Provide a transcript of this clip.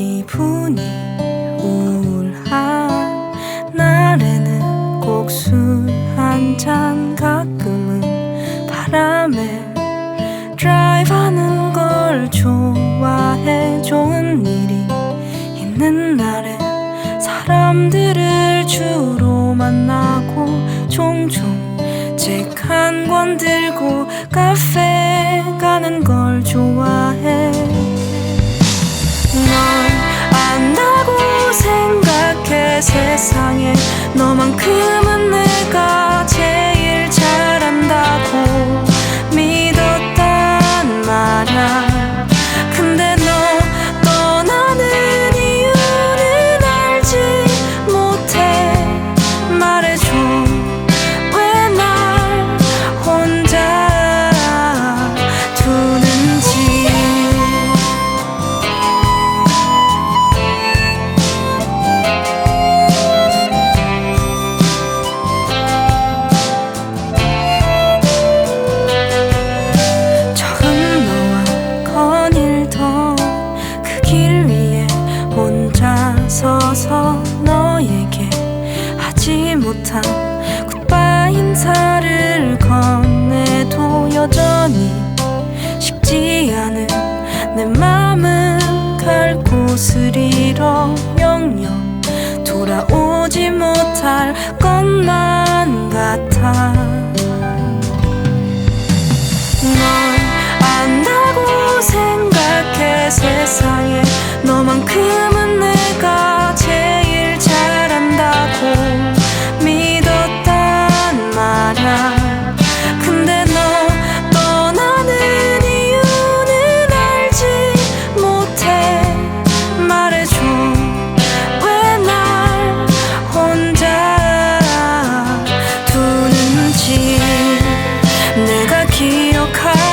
기분이 우울한 날에는 꼭 술 한 잔 가끔은 바람에 드라이브하는 걸 좋아해. 좋은 일이 있는 날에 사람들을 주로 만나고 종종 책 한 권 들고 카페 너만큼 길 위에 혼자 서서 너에게 하지 못한 굿바이 인사를 건네도 여전히 식지 않은 내 맘은 갈 곳을 잃어 영영 돌아오지 못할 것만 she'll cry.